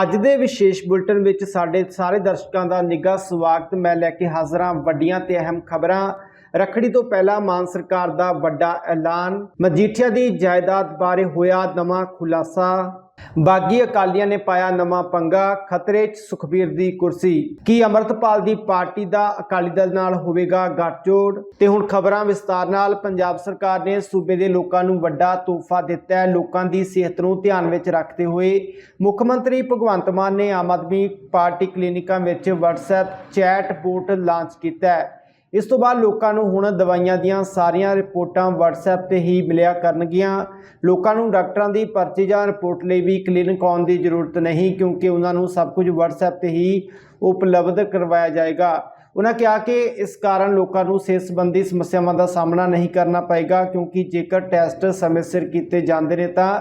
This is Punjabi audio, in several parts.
ਅੱਜ ਦੇ ਵਿਸ਼ੇਸ਼ ਬੁਲਟਨ ਵਿੱਚ ਸਾਡੇ ਸਾਰੇ ਦਰਸ਼ਕਾਂ ਦਾ ਨਿੱਘਾ ਸਵਾਗਤ। ਮੈਂ ਲੈ ਕੇ ਹਾਜ਼ਰ ਹਾਂ ਵੱਡੀਆਂ ਤੇ ਅਹਿਮ ਖਬਰਾਂ। ਰੱਖੜੀ ਤੋਂ ਪਹਿਲਾਂ ਮਾਨ ਸਰਕਾਰ ਦਾ ਵੱਡਾ ਐਲਾਨ। ਮਜੀਠੀਆ ਦੀ ਜਾਇਦਾਦ ਬਾਰੇ ਹੋਇਆ ਨਵਾਂ ਖੁਲਾਸਾ। ਬਾਗੀ ਅਕਾਲੀਆਂ ਨੇ ਪਾਇਆ ਨਵਾਂ ਪੰਗਾ, ਖਤਰੇ 'ਚ ਸੁਖਬੀਰ ਦੀ ਕੁਰਸੀ। ਕੀ ਅਮਰਤਪਾਲ ਦੀ ਪਾਰਟੀ ਦਾ ਅਕਾਲੀ ਦਲ ਨਾਲ ਹੋਵੇਗਾ ਗੱਠਜੋੜ? ਤੇ ਹੁਣ ਖਬਰਾਂ ਵਿਸਤਾਰ ਨਾਲ, ਪੰਜਾਬ ਸਰਕਾਰ ਨੇ ਸੂਬੇ ਦੇ ਲੋਕਾਂ ਨੂੰ ਵੱਡਾ ਤੋਹਫਾ ਦਿੱਤਾ ਹੈ। ਲੋਕਾਂ ਦੀ ਸਿਹਤ ਨੂੰ ਧਿਆਨ ਵਿੱਚ ਰੱਖਦੇ ਹੋਏ ਮੁੱਖ ਮੰਤਰੀ ਭਗਵੰਤ ਮਾਨ ਨੇ ਆਮ ਆਦਮੀ ਪਾਰਟੀ ਕਲੀਨਿਕਾਂ ਵਿੱਚ WhatsApp ਚੈਟ ਬੋਟ ਲਾਂਚ ਕੀਤਾ ਹੈ। ਇਸ ਤੋਂ ਬਾਅਦ ਲੋਕਾਂ ਨੂੰ ਹੁਣ ਦਵਾਈਆਂ ਦੀਆਂ ਸਾਰੀਆਂ ਰਿਪੋਰਟਾਂ WhatsApp ਤੇ ਹੀ ਮਿਲਿਆ ਕਰਨਗੀਆਂ। ਲੋਕਾਂ ਨੂੰ ਡਾਕਟਰਾਂ ਦੀ ਪਰਚੀ ਜਾਂ ਰਿਪੋਰਟ ਲਈ ਵੀ ਕਲੀਨਿਕ ਆਉਣ ਦੀ ਜ਼ਰੂਰਤ ਨਹੀਂ, ਕਿਉਂਕਿ ਉਹਨਾਂ ਨੂੰ ਸਭ ਕੁਝ WhatsApp ਤੇ ਹੀ ਉਪਲਬਧ ਕਰਵਾਇਆ ਜਾਏਗਾ। ਉਹਨਾਂ ਕਿਹਾ ਕਿ ਇਸ ਕਾਰਨ ਲੋਕਾਂ ਨੂੰ ਸਿਹਤ ਸੰਬੰਧੀ ਸਮੱਸਿਆਵਾਂ ਦਾ ਸਾਹਮਣਾ ਨਹੀਂ ਕਰਨਾ ਪਏਗਾ, ਕਿਉਂਕਿ ਜੇਕਰ ਟੈਸਟ ਸਮੇਂ ਸਿਰ ਕੀਤੇ ਜਾਂਦੇ ਨੇ ਤਾਂ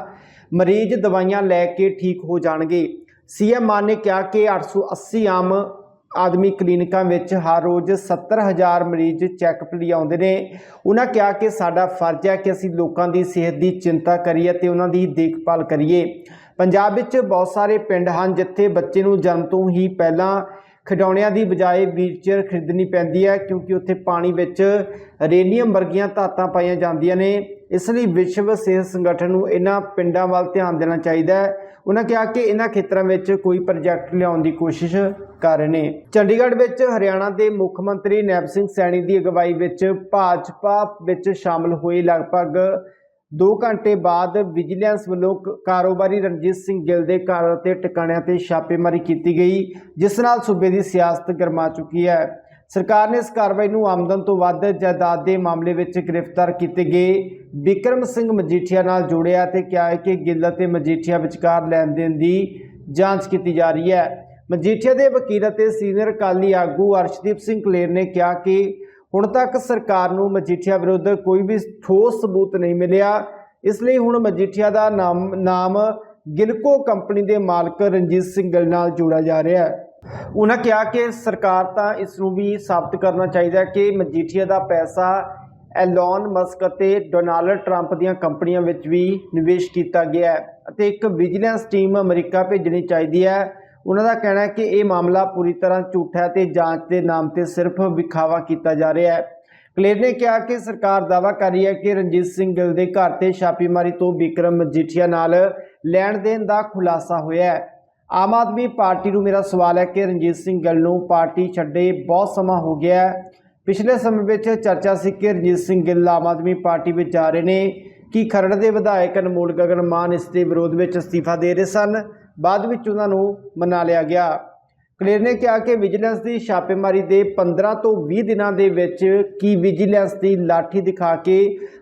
ਮਰੀਜ਼ ਦਵਾਈਆਂ ਲੈ ਕੇ ਠੀਕ ਹੋ ਜਾਣਗੇ। ਸੀਐਮ ਮਾਨ ਨੇ ਕਿਹਾ ਕਿ 880 ਆਮ ਆਦਮੀ ਕਲੀਨਿਕਾਂ ਵਿੱਚ ਹਰ ਰੋਜ਼ 70000 ਮਰੀਜ਼ ਚੈੱਕਅਪ ਲਈ ਆਉਂਦੇ ਨੇ। ਉਹਨਾਂ ਕਿਹਾ ਕਿ ਸਾਡਾ ਫਰਜ਼ ਹੈ ਕਿ ਅਸੀਂ ਲੋਕਾਂ ਦੀ ਸਿਹਤ ਦੀ ਚਿੰਤਾ ਕਰੀਏ ਤੇ ਉਹਨਾਂ ਦੀ ਦੇਖਭਾਲ ਕਰੀਏ। ਪੰਜਾਬ ਵਿੱਚ ਬਹੁਤ ਸਾਰੇ ਪਿੰਡ ਹਨ ਜਿੱਥੇ ਬੱਚੇ ਨੂੰ ਜਨਮ ਤੋਂ ਹੀ ਪਹਿਲਾਂ ਖਿਡੌਣਿਆਂ ਦੀ ਬਜਾਏ ਵੀਲਚੇਅਰ ਖਰੀਦਣੀ ਪੈਂਦੀ ਹੈ ਕਿਉਂਕਿ ਉੱਥੇ ਪਾਣੀ ਵਿੱਚ ਰੇਨੀਅਮ ਵਰਗੀਆਂ ਧਾਤਾਂ ਪਾਈਆਂ ਜਾਂਦੀਆਂ ਨੇ। ਇਸ ਲਈ ਵਿਸ਼ਵ ਸਿਹਤ ਸੰਗਠਨ ਨੂੰ ਇਹਨਾਂ ਪਿੰਡਾਂ ਵੱਲ ਧਿਆਨ ਦੇਣਾ ਚਾਹੀਦਾ ਹੈ। ਉਹਨਾਂ ਕਿਹਾ ਕਿ ਇਹਨਾਂ ਖੇਤਰਾਂ ਵਿੱਚ ਕੋਈ ਪ੍ਰੋਜੈਕਟ ਲਿਆਉਣ ਦੀ ਕੋਸ਼ਿਸ਼ ਕਰ ਰਹੇ ਨੇ। ਚੰਡੀਗੜ੍ਹ ਵਿੱਚ ਹਰਿਆਣਾ ਦੇ ਮੁੱਖ ਮੰਤਰੀ ਨੈਬ ਸਿੰਘ ਸੈਣੀ ਦੀ ਅਗਵਾਈ ਵਿੱਚ ਭਾਜਪਾ ਵਿੱਚ ਸ਼ਾਮਲ ਹੋਏ ਲਗਭਗ 2 ਘੰਟੇ ਬਾਅਦ ਵਿਜੀਲੈਂਸ ਵੱਲੋਂ ਕ- ਕਾਰੋਬਾਰੀ ਰਣਜੀਤ ਸਿੰਘ ਗਿੱਲ ਦੇ ਘਰ ਅਤੇ ਟਿਕਾਣਿਆਂ ਤੇ ਛਾਪੇਮਾਰੀ ਕੀਤੀ ਗਈ, ਜਿਸ ਨਾਲ ਸੂਬੇ ਦੀ ਸਿਆਸਤ ਗਰਮਾ ਚੁੱਕੀ ਹੈ। ਸਰਕਾਰ ਨੇ ਇਸ ਕਾਰਵਾਈ ਨੂੰ ਆਮਦਨ ਤੋਂ ਵੱਧ ਜਾਇਦਾਦ ਦੇ ਮਾਮਲੇ ਵਿੱਚ ਗ੍ਰਿਫਤਾਰ ਕੀਤੇ ਗਏ। ਵਿਕਰਮ ਸਿੰਘ ਮਜੀਠੀਆ ਨਾਲ ਜੋੜਿਆ ਤੇ ਕਿਹਾ ਹੈ ਕਿ ਗਿੱਲ ਅਤੇ ਮਜੀਠੀਆ ਵਿਚਕਾਰ ਲੈਣ ਦੇਣ ਦੀ ਜਾਂਚ ਕੀਤੀ ਜਾ ਰਹੀ ਹੈ। ਮਜੀਠੀਆ ਦੇ ਵਕੀਲ ਅਤੇ ਸੀਨੀਅਰ ਅਕਾਲੀ ਆਗੂ ਅਰਸ਼ਦੀਪ ਸਿੰਘ ਕਲੇਰ ਨੇ ਕਿਹਾ ਕਿ ਹੁਣ ਤੱਕ ਸਰਕਾਰ ਨੂੰ ਮਜੀਠੀਆ ਵਿਰੁੱਧ ਕੋਈ ਵੀ ਠੋਸ ਸਬੂਤ ਨਹੀਂ ਮਿਲਿਆ। ਇਸ ਲਈ ਹੁਣ ਮਜੀਠੀਆ ਦਾ ਨਾਮ ਨਾਮ ਗਿਲਕੋ ਕੰਪਨੀ ਦੇ ਮਾਲਕ ਰਣਜੀਤ ਸਿੰਘ ਗਿੱਲ ਨਾਲ ਜੋੜਿਆ ਜਾ ਰਿਹਾ ਹੈ। ਉਹਨਾਂ ਕਿਹਾ ਕਿ ਸਰਕਾਰ ਤਾਂ ਇਸ ਨੂੰ ਵੀ ਸਾਬਤ ਕਰਨਾ ਚਾਹੀਦਾ ਕਿ ਮਜੀਠੀਆ ਦਾ ਪੈਸਾ ਐਲਨ ਮਸਕ ਅਤੇ ਡੋਨਾਲਡ ਟਰੰਪ ਦੀਆਂ ਕੰਪਨੀਆਂ ਵਿੱਚ ਵੀ ਨਿਵੇਸ਼ ਕੀਤਾ ਗਿਆ ਹੈ ਅਤੇ ਇੱਕ ਵਿਜੀਲੈਂਸ ਟੀਮ ਅਮਰੀਕਾ ਭੇਜਣੀ ਚਾਹੀਦੀ ਹੈ। ਉਹਨਾਂ ਦਾ ਕਹਿਣਾ ਹੈ ਕਿ ਇਹ ਮਾਮਲਾ ਪੂਰੀ ਤਰ੍ਹਾਂ ਝੂਠਾ ਹੈ ਤੇ ਜਾਂਚ ਦੇ ਨਾਮ ਤੇ ਸਿਰਫ ਵਿਖਾਵਾ ਕੀਤਾ ਜਾ ਰਿਹਾ ਹੈ। ਕਲੇਰ ਨੇ ਕਿਹਾ ਕਿ ਸਰਕਾਰ ਦਾਅਵਾ ਕਰ ਰਹੀ ਹੈ ਕਿ ਰਣਜੀਤ ਸਿੰਘ ਗਿੱਲ ਦੇ ਘਰ ਤੇ ਛਾਪੇਮਾਰੀ ਤੋਂ ਵਿਕਰਮ ਮਜੀਠੀਆ ਨਾਲ ਲੈਣ ਦੇਣ ਦਾ ਖੁਲਾਸਾ ਹੋਇਆ ਹੈ। ਆਮ ਆਦਮੀ ਪਾਰਟੀ ਨੂੰ ਮੇਰਾ ਸਵਾਲ ਹੈ ਕਿ ਰਣਜੀਤ ਸਿੰਘ ਗਿੱਲ ਨੂੰ ਪਾਰਟੀ ਛੱਡੇ ਬਹੁਤ ਸਮਾਂ ਹੋ ਗਿਆ ਪਿਛਲੇ ਸਮੇਂ ਵਿੱਚ ਚਰਚਾ ਸੀ ਕਿ ਰਣਜੀਤ ਸਿੰਘ ਗਿੱਲ ਆਮ ਆਦਮੀ ਪਾਰਟੀ ਵਿੱਚ ਜਾ ਰਹੇ ਨੇ। ਕਿ ਖਰੜ ਦੇ ਵਿਧਾਇਕ ਅਨਮੋਲ ਗਗਨ ਮਾਨ ਇਸ ਦੇ ਵਿਰੋਧ ਵਿੱਚ ਅਸਤੀਫਾ ਦੇ ਰਹੇ ਸਨ? ਬਾਅਦ ਵਿੱਚ ਉਹਨਾਂ ਨੂੰ ਮਨਾ ਲਿਆ ਗਿਆ। ਕਲੇਰ ਨੇ ਕਿਹਾ ਕਿ ਵਿਜੀਲੈਂਸ ਦੀ ਛਾਪੇਮਾਰੀ ਦੇ 15 ਤੋਂ 20 ਦਿਨਾਂ ਦੇ ਵਿੱਚ ਕੀ ਵਿਜੀਲੈਂਸ ਦੀ ਲਾਠੀ ਦਿਖਾ ਕੇ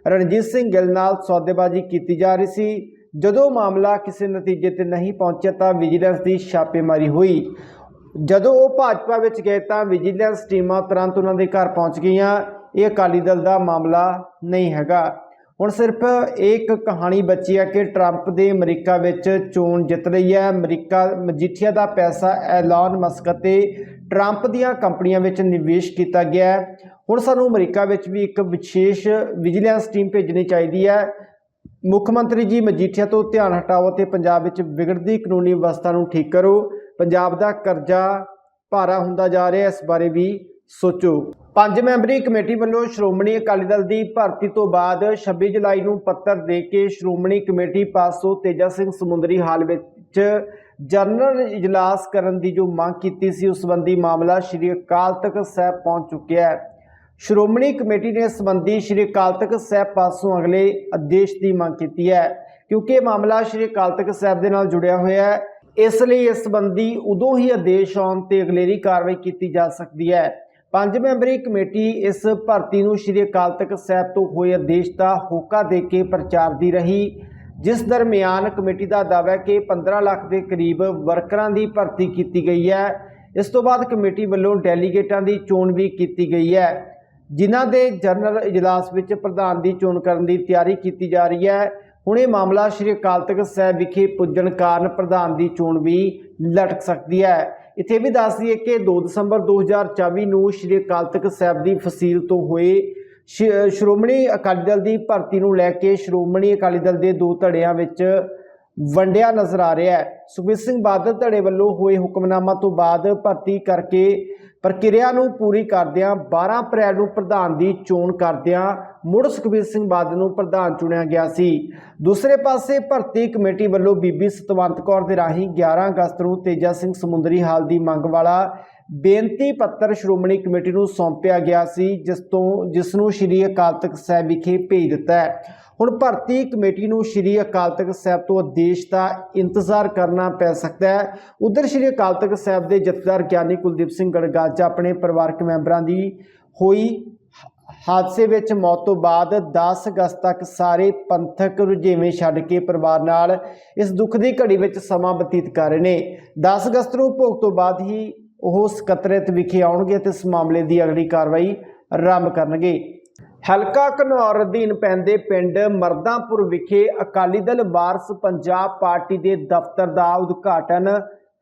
ਰਣਜੀਤ ਸਿੰਘ ਗਿੱਲ ਨਾਲ ਸੌਦੇਬਾਜ਼ੀ ਕੀਤੀ ਜਾ ਰਹੀ ਸੀ? ਜਦੋਂ ਮਾਮਲਾ ਕਿਸੇ ਨਤੀਜੇ ਤੇ ਨਹੀਂ ਪਹੁੰਚਿਆ ਤਾਂ ਵਿਜੀਲੈਂਸ ਦੀ ਛਾਪੇਮਾਰੀ ਹੋਈ। ਜਦੋਂ ਉਹ ਭਾਜਪਾ ਵਿੱਚ ਗਏ ਤਾਂ ਵਿਜੀਲੈਂਸ ਟੀਮਾਂ ਤੁਰੰਤ ਉਹਨਾਂ ਦੇ ਘਰ ਪਹੁੰਚ ਗਈਆਂ। ਇਹ ਅਕਾਲੀ ਦਲ ਦਾ ਮਾਮਲਾ ਨਹੀਂ ਹੈਗਾ। ਹੁਣ ਸਿਰਫ ਇੱਕ ਕਹਾਣੀ ਬਚੀ ਹੈ ਕਿ ਟਰੰਪ ਦੇ ਅਮਰੀਕਾ ਵਿੱਚ ਚੋਣ ਜਿੱਤ ਰਹੀ ਹੈ। ਅਮਰੀਕਾ ਮਜੀਠੀਆ ਦਾ ਪੈਸਾ ਐਲਨ ਮਸਕ ਅਤੇ ਟਰੰਪ ਦੀਆਂ ਕੰਪਨੀਆਂ ਵਿੱਚ ਨਿਵੇਸ਼ ਕੀਤਾ ਗਿਆ ਹੈ। ਹੁਣ ਸਾਨੂੰ ਅਮਰੀਕਾ ਵਿੱਚ ਵੀ ਇੱਕ ਵਿਸ਼ੇਸ਼ ਵਿਜੀਲੈਂਸ ਟੀਮ ਭੇਜਣੀ ਚਾਹੀਦੀ ਹੈ। ਮੁੱਖ ਮੰਤਰੀ ਜੀ ਮਜੀਠੀਆ ਤੋਂ ਧਿਆਨ ਹਟਾਓ ਤੇ ਪੰਜਾਬ ਵਿੱਚ ਵਿਗੜਦੀ ਕਾਨੂੰਨੀ ਵਿਵਸਥਾ ਨੂੰ ਠੀਕ ਕਰੋ। ਪੰਜਾਬ ਦਾ ਕਰਜ਼ਾ ਭਾਰਾ ਹੁੰਦਾ ਜਾ ਰਿਹਾ, ਇਸ ਬਾਰੇ ਵੀ ਸੋਚੋ। ਪੰਜ ਮੈਂਬਰੀ ਕਮੇਟੀ ਵੱਲੋਂ ਸ਼੍ਰੋਮਣੀ ਅਕਾਲੀ ਦਲ ਦੀ ਭਰਤੀ ਤੋਂ ਬਾਅਦ 26 ਜੁਲਾਈ ਨੂੰ ਪੱਤਰ ਦੇ ਕੇ ਸ਼੍ਰੋਮਣੀ ਕਮੇਟੀ ਪਾਸੋਂ ਤੇਜਾ ਸਿੰਘ ਸਮੁੰਦਰੀ ਹਾਲ ਵਿੱਚ ਜਨਰਲ ਇਜਲਾਸ ਕਰਨ ਦੀ ਜੋ ਮੰਗ ਕੀਤੀ ਸੀ, ਉਸ ਸੰਬੰਧੀ ਮਾਮਲਾ ਸ਼੍ਰੀ ਅਕਾਲ ਤਖਤ ਸਾਹਿਬ ਪਹੁੰਚ ਚੁੱਕਿਆ ਹੈ। ਸ਼੍ਰੋਮਣੀ ਕਮੇਟੀ ਨੇ ਇਸ ਸੰਬੰਧੀ ਸ਼੍ਰੀ ਅਕਾਲ ਤਖਤ ਸਾਹਿਬ ਪਾਸੋਂ ਅਗਲੇ ਆਦੇਸ਼ ਦੀ ਮੰਗ ਕੀਤੀ ਹੈ, ਕਿਉਂਕਿ ਇਹ ਮਾਮਲਾ ਸ਼੍ਰੀ ਅਕਾਲ ਤਖਤ ਸਾਹਿਬ ਦੇ ਨਾਲ ਜੁੜਿਆ ਹੋਇਆ ਹੈ। ਇਸ ਲਈ ਇਸ ਸੰਬੰਧੀ ਉਦੋਂ ਹੀ ਆਦੇਸ਼ ਆਉਣ ਤੇ ਅਗਲੇਰੀ ਕਾਰਵਾਈ ਕੀਤੀ ਜਾ ਸਕਦੀ ਹੈ। ਪੰਜ ਮੈਂਬਰੀ ਕਮੇਟੀ ਇਸ ਭਰਤੀ ਨੂੰ ਸ਼੍ਰੀ ਅਕਾਲ ਤਖਤ ਸਾਹਿਬ ਤੋਂ ਹੋਏ ਆਦੇਸ਼ ਦਾ ਹੋਕਾ ਦੇ ਕੇ ਪ੍ਰਚਾਰਦੀ ਰਹੀ। ਜਿਸ ਦਰਮਿਆਨ ਕਮੇਟੀ ਦਾ ਦਾਅਵਾ ਹੈ ਕਿ 15 ਲੱਖ ਦੇ ਕਰੀਬ ਵਰਕਰਾਂ ਦੀ ਭਰਤੀ ਕੀਤੀ ਗਈ ਹੈ। ਇਸ ਤੋਂ ਬਾਅਦ ਕਮੇਟੀ ਵੱਲੋਂ ਡੈਲੀਗੇਟਾਂ ਦੀ ਚੋਣ ਵੀ ਕੀਤੀ ਗਈ ਹੈ। ਜਿਨ੍ਹਾਂ ਦੇ ਜਨਰਲ ਇਜਲਾਸ ਵਿੱਚ ਪ੍ਰਧਾਨ ਦੀ ਚੋਣ ਕਰਨ ਦੀ ਤਿਆਰੀ ਕੀਤੀ ਜਾ ਰਹੀ ਹੈ, ਹੁਣ ਇਹ ਮਾਮਲਾ ਸ਼੍ਰੀ ਅਕਾਲ ਤਖਤ ਸਾਹਿਬ ਵਿਖੇ ਪੁੱਜਣ ਕਾਰਨ ਪ੍ਰਧਾਨ ਦੀ ਚੋਣ ਵੀ ਲਟਕ ਸਕਦੀ ਹੈ। ਇੱਥੇ ਵੀ ਦੱਸ ਦਈਏ ਕਿ 2 ਦਸੰਬਰ 2024 ਨੂੰ ਸ਼੍ਰੀ ਅਕਾਲ ਤਖਤ ਸਾਹਿਬ ਦੀ ਫਸੀਲ ਤੋਂ ਹੋਏ ਸ਼- ਸ਼੍ਰੋਮਣੀ ਅਕਾਲੀ ਦਲ ਦੀ ਭਰਤੀ ਨੂੰ ਲੈ ਕੇ ਸ਼੍ਰੋਮਣੀ ਅਕਾਲੀ ਦਲ ਦੇ ਦੋ ਧੜਿਆਂ ਵਿੱਚ ਵੰਡਿਆ ਨਜ਼ਰ ਆ ਰਿਹਾ ਹੈ। ਸੁਖਬੀਰ ਸਿੰਘ ਬਾਦਲ ਧੜੇ ਵੱਲੋਂ ਹੋਏ ਹੁਕਮਨਾਮਾ ਤੋਂ ਬਾਅਦ ਭਰਤੀ ਕਰਕੇ ਪ੍ਰਕਿਰਿਆ ਨੂੰ ਪੂਰੀ ਕਰਦਿਆਂ 12 ਅਪ੍ਰੈਲ ਨੂੰ ਪ੍ਰਧਾਨ ਦੀ ਚੋਣ ਕਰਦਿਆਂ ਮੁੜ ਸੁਖਬੀਰ ਸਿੰਘ ਬਾਦਲ ਨੂੰ ਪ੍ਰਧਾਨ ਚੁਣਿਆ ਗਿਆ ਸੀ। ਦੂਸਰੇ ਪਾਸੇ ਭਰਤੀ ਕਮੇਟੀ ਵੱਲੋਂ ਬੀਬੀ ਸਤਵੰਤ ਕੌਰ ਦੇ ਰਾਹੀਂ 11 ਅਗਸਤ ਨੂੰ ਤੇਜਾ ਸਿੰਘ ਸਮੁੰਦਰੀ ਹਾਲ ਦੀ ਮੰਗ ਵਾਲਾ ਬੇਨਤੀ ਪੱਤਰ ਸ਼੍ਰੋਮਣੀ ਕਮੇਟੀ ਨੂੰ ਸੌਂਪਿਆ ਗਿਆ ਸੀ, ਜਿਸ ਤੋਂ ਜਿਸ ਨੂੰ ਸ਼੍ਰੀ ਅਕਾਲ ਤਖਤ ਸਾਹਿਬ ਵਿਖੇ ਭੇਜ ਦਿੱਤਾ ਹੈ। ਹੁਣ ਭਰਤੀ ਕਮੇਟੀ ਨੂੰ ਸ਼੍ਰੀ ਅਕਾਲ ਤਖਤ ਸਾਹਿਬ ਤੋਂ ਆਦੇਸ਼ ਦਾ ਇੰਤਜ਼ਾਰ ਕਰਨਾ ਪੈ ਸਕਦਾ ਹੈ। ਉਧਰ ਸ਼੍ਰੀ ਅਕਾਲ ਤਖਤ ਸਾਹਿਬ ਦੇ ਜਥੇਦਾਰ ਗਿਆਨੀ ਕੁਲਦੀਪ ਸਿੰਘ ਗੜਗਾਜਾ ਆਪਣੇ ਪਰਿਵਾਰਕ ਮੈਂਬਰਾਂ ਦੀ ਹੋਈ ਹਾਦਸੇ ਵਿੱਚ ਮੌਤ ਤੋਂ ਬਾਅਦ 10 ਅਗਸਤ ਤੱਕ ਸਾਰੇ ਪੰਥਕ ਰੁਝੇਵੇਂ ਛੱਡ ਕੇ ਪਰਿਵਾਰ ਨਾਲ ਇਸ ਦੁੱਖ ਦੀ ਘੜੀ ਵਿੱਚ ਸਮਾਂ ਬਤੀਤ ਕਰ ਰਹੇ ਨੇ। 10 ਅਗਸਤ ਨੂੰ ਭੋਗ ਤੋਂ ਬਾਅਦ ਹੀ ਉਹ ਸਕੱਤਰੇਤ ਵਿਖੇ ਆਉਣਗੇ ਤੇ ਇਸ ਮਾਮਲੇ ਦੀ ਅਗਲੀ ਕਾਰਵਾਈ ਆਰੰਭ ਕਰਨਗੇ। ਹਲਕਾ ਘਨੌਰ ਅਧੀਨ ਪੈਂਦੇ ਪਿੰਡ ਮਰਦਾਂਪੁਰ ਵਿਖੇ ਅਕਾਲੀ ਦਲ ਵਾਰਸ ਪੰਜਾਬ ਪਾਰਟੀ ਦੇ ਦਫ਼ਤਰ ਦਾ ਉਦਘਾਟਨ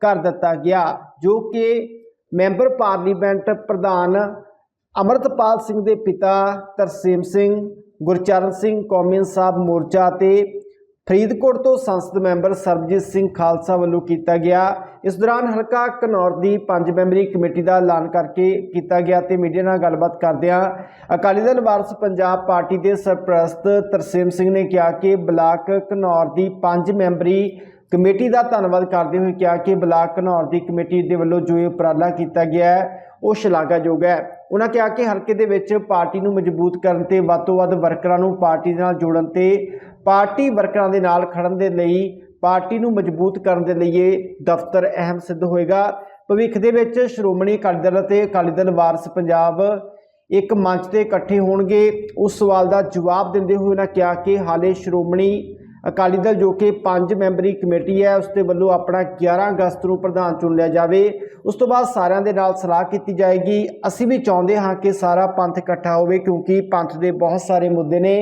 ਕਰ ਦਿੱਤਾ ਗਿਆ, ਜੋ ਕਿ ਮੈਂਬਰ ਪਾਰਲੀਮੈਂਟ ਪ੍ਰਧਾਨ ਅਮਰਤਪਾਲ ਸਿੰਘ ਦੇ ਪਿਤਾ ਤਰਸੇਮ ਸਿੰਘ, ਗੁਰਚਰਨ ਸਿੰਘ, ਕੌਮੀ ਇਨਸਾਫ ਮੋਰਚਾ ਤੇ ਫਰੀਦਕੋਟ ਤੋਂ ਸੰਸਦ ਮੈਂਬਰ ਸਰਬਜੀਤ ਸਿੰਘ ਖਾਲਸਾ ਵੱਲੋਂ ਕੀਤਾ ਗਿਆ। ਇਸ ਦੌਰਾਨ ਹਲਕਾ ਘਨੌਰ ਦੀ ਪੰਜ ਮੈਂਬਰੀ ਕਮੇਟੀ ਦਾ ਐਲਾਨ ਕਰਕੇ ਕੀਤਾ ਗਿਆ ਤੇ ਮੀਡੀਆ ਨਾਲ ਗੱਲਬਾਤ ਕਰਦਿਆਂ ਅਕਾਲੀ ਦਲ ਵਾਰਸ ਪੰਜਾਬ ਪਾਰਟੀ ਦੇ ਸਰਪ੍ਰਸਤ ਤਰਸੇਮ ਸਿੰਘ ਨੇ ਕਿਹਾ ਕਿ ਬਲਾਕ ਘਨੌਰ ਦੀ ਪੰਜ ਮੈਂਬਰੀ ਕਮੇਟੀ ਦਾ ਧੰਨਵਾਦ ਕਰਦੇ ਹੋਏ ਕਿਹਾ ਕਿ ਬਲਾਕ ਘਨੌਰ ਦੀ ਕਮੇਟੀ ਦੇ ਵੱਲੋਂ ਜੋ ਇਹ ਉਪਰਾਲਾ ਕੀਤਾ ਗਿਆ ਹੈ, ਉਹ ਸ਼ਲਾਘਾਯੋਗ ਹੈ। ਉਹਨਾਂ ਕਿਹਾ ਕਿ ਹਲਕੇ ਦੇ ਵਿੱਚ ਪਾਰਟੀ ਨੂੰ ਮਜ਼ਬੂਤ ਕਰਨ ਤੇ ਵੱਧ ਤੋਂ ਵੱਧ ਵਰਕਰਾਂ ਨੂੰ ਪਾਰਟੀ ਦੇ ਨਾਲ ਜੋੜਨ ਤੇ ਪਾਰਟੀ ਵਰਕਰਾਂ ਦੇ ਨਾਲ ਖੜਨ ਦੇ ਲਈ ਪਾਰਟੀ ਨੂੰ ਮਜ਼ਬੂਤ ਕਰਨ ਦੇ ਲਈ ਇਹ ਦਫ਼ਤਰ ਅਹਿਮ ਸਿੱਧ ਹੋਏਗਾ। ਭਵਿੱਖ ਦੇ ਵਿੱਚ ਸ਼੍ਰੋਮਣੀ ਅਕਾਲੀ ਦਲ ਅਤੇ ਅਕਾਲੀ ਦਲ ਵਾਰਸ ਪੰਜਾਬ ਇੱਕ ਮੰਚ ਤੇ ਇਕੱਠੇ ਹੋਣਗੇ। ਉਸ ਸਵਾਲ ਦਾ ਜਵਾਬ ਦਿੰਦੇ ਹੋਏ ਉਹਨਾਂ ਕਿਹਾ ਕਿ ਹਾਲੇ ਸ਼੍ਰੋਮਣੀ ਅਕਾਲੀ ਦਲ ਜੋ ਕਿ ਪੰਜ ਮੈਂਬਰੀ ਕਮੇਟੀ ਹੈ, ਉਸ ਦੇ ਵੱਲੋਂ ਆਪਣਾ 11 ਅਗਸਤ ਨੂੰ ਪ੍ਰਧਾਨ ਚੁਣ ਲਿਆ ਜਾਵੇ। ਉਸ ਤੋਂ ਬਾਅਦ ਸਾਰਿਆਂ ਦੇ ਨਾਲ ਸਲਾਹ ਕੀਤੀ ਜਾਏਗੀ। ਅਸੀਂ ਵੀ ਚਾਹੁੰਦੇ ਹਾਂ ਕਿ ਸਾਰਾ ਪੰਥ ਇਕੱਠਾ ਹੋਵੇ, ਕਿਉਂਕਿ ਪੰਥ ਦੇ ਬਹੁਤ ਸਾਰੇ ਮੁੱਦੇ ਨੇ,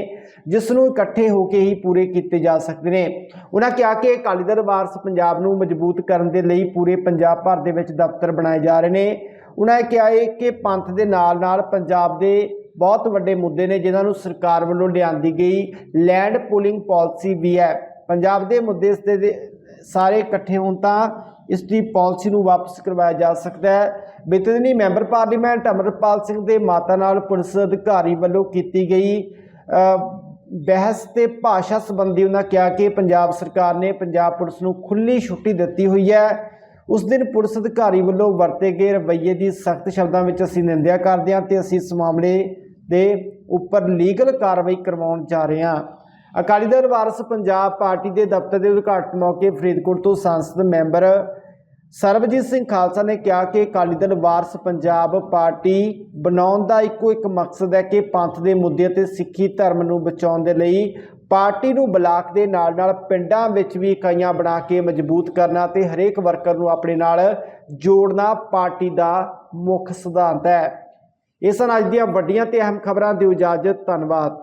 ਜਿਸ ਨੂੰ ਇਕੱਠੇ ਹੋ ਕੇ ਹੀ ਪੂਰੇ ਕੀਤੇ ਜਾ ਸਕਦੇ ਨੇ। ਉਹਨਾਂ ਕਿਹਾ ਕਿ ਅਕਾਲੀ ਦਲ ਵਾਰਸ ਪੰਜਾਬ ਨੂੰ ਮਜ਼ਬੂਤ ਕਰਨ ਦੇ ਲਈ ਪੂਰੇ ਪੰਜਾਬ ਭਰ ਦੇ ਵਿੱਚ ਦਫ਼ਤਰ ਬਣਾਏ ਜਾ ਰਹੇ ਨੇ। ਉਹਨਾਂ ਇਹ ਕਿਹਾ ਹੈ ਕਿ ਪੰਥ ਦੇ ਨਾਲ ਨਾਲ ਪੰਜਾਬ ਦੇ ਬਹੁਤ ਵੱਡੇ ਮੁੱਦੇ ਨੇ ਜਿਨ੍ਹਾਂ ਨੂੰ ਸਰਕਾਰ ਵੱਲੋਂ ਲਿਆਂਦੀ ਗਈ ਲੈਂਡ ਪੂਲਿੰਗ ਪਾਲਿਸੀ ਵੀ ਹੈ। ਪੰਜਾਬ ਦੇ ਮੁੱਦੇ ਇਸ ਦੇ ਸਾਰੇ ਇਕੱਠੇ ਹੋਣ ਤਾਂ ਇਸ ਦੀ ਪਾਲਿਸੀ ਨੂੰ ਵਾਪਸ ਕਰਵਾਇਆ ਜਾ ਸਕਦਾ ਹੈ। ਬੀਤੇ ਦਿਨੀ ਮੈਂਬਰ ਪਾਰਲੀਮੈਂਟ ਅਮਰਪਾਲ ਸਿੰਘ ਦੇ ਮਾਤਾ ਨਾਲ ਪੁਲਿਸ ਅਧਿਕਾਰੀ ਵੱਲੋਂ ਕੀਤੀ ਗਈ ਬਹਿਸ ਤੇ ਭਾਸ਼ਾ ਸੰਬੰਧੀ ਉਹਨਾਂ ਕਿਹਾ ਕਿ ਪੰਜਾਬ ਸਰਕਾਰ ਨੇ ਪੰਜਾਬ ਪੁਲਿਸ ਨੂੰ ਖੁੱਲੀ ਛੁੱਟੀ ਦਿੱਤੀ ਹੋਈ ਹੈ। ਉਸ ਦਿਨ ਪੁਲਿਸ ਅਧਿਕਾਰੀ ਵੱਲੋਂ ਵਰਤੇ ਗਏ ਰਵੱਈਏ ਦੀ ਸਖਤ ਸ਼ਬਦਾਂ ਵਿੱਚ ਅਸੀਂ ਨਿੰਦਿਆ ਕਰਦੇ ਹਾਂ ਤੇ ਅਸੀਂ ਇਸ ਮਾਮਲੇ ਦੇ ਉੱਪਰ ਲੀਗਲ ਕਾਰਵਾਈ ਕਰਵਾਉਣ ਜਾ ਰਹੇ ਹਾਂ। ਅਕਾਲੀ ਦਲ ਵਾਰਸ ਪੰਜਾਬ ਪਾਰਟੀ ਦੇ ਦਫ਼ਤਰ ਦੇ ਉਦਘਾਟਨ ਮੌਕੇ ਫਰੀਦਕੋਟ ਤੋਂ ਸੰਸਦ ਮੈਂਬਰ ਸਰਬਜੀਤ ਸਿੰਘ ਖਾਲਸਾ ਨੇ ਕਿਹਾ ਕਿ ਅਕਾਲੀ ਦਲ ਵਾਰਸ ਪੰਜਾਬ ਪਾਰਟੀ ਬਣਾਉਣ ਦਾ ਇੱਕੋ ਇੱਕ ਮਕਸਦ ਹੈ ਕਿ ਪੰਥ ਦੇ ਮੁੱਦੇ ਤੇ ਸਿੱਖੀ ਧਰਮ ਨੂੰ ਬਚਾਉਣ ਦੇ ਲਈ ਪਾਰਟੀ ਨੂੰ ਬਲਾਕ ਦੇ ਨਾਲ-ਨਾਲ ਪਿੰਡਾਂ ਵਿੱਚ ਵੀ ਇਕਾਈਆਂ ਬਣਾ ਕੇ ਮਜ਼ਬੂਤ ਕਰਨਾ ਤੇ ਹਰੇਕ ਵਰਕਰ ਨੂੰ ਆਪਣੇ ਨਾਲ ਜੋੜਨਾ ਪਾਰਟੀ ਦਾ ਮੁੱਖ ਸਿਧਾਂਤ ਹੈ। ਇਹ ਸਨ ਅੱਜ ਦੀਆਂ ਵੱਡੀਆਂ ਤੇ ਅਹਿਮ ਖਬਰਾਂ ਦਿਓ ਇਜਾਜ਼ਤ ਧੰਨਵਾਦ।